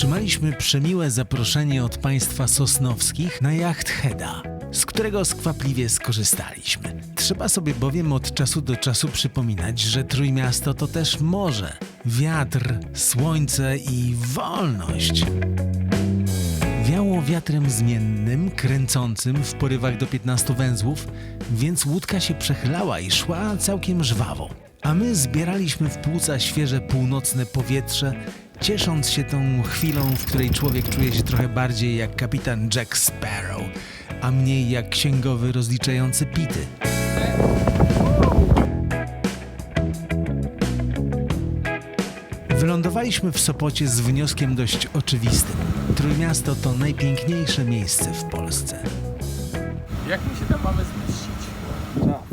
otrzymaliśmy przemiłe zaproszenie od państwa sosnowskich na jacht Heda, z którego skwapliwie skorzystaliśmy. Trzeba sobie bowiem od czasu do czasu przypominać, że Trójmiasto to też morze, wiatr, słońce i wolność. Wiało wiatrem zmiennym, kręcącym w porywach do 15 węzłów, więc łódka się przechylała i szła całkiem żwawo. A my zbieraliśmy w płuca świeże północne powietrze, ciesząc się tą chwilą, w której człowiek czuje się trochę bardziej jak kapitan Jack Sparrow, a mniej jak księgowy rozliczający pity. Wylądowaliśmy w Sopocie z wnioskiem dość oczywistym. Trójmiasto to najpiękniejsze miejsce w Polsce. Jak my się tam mamy zmieścić?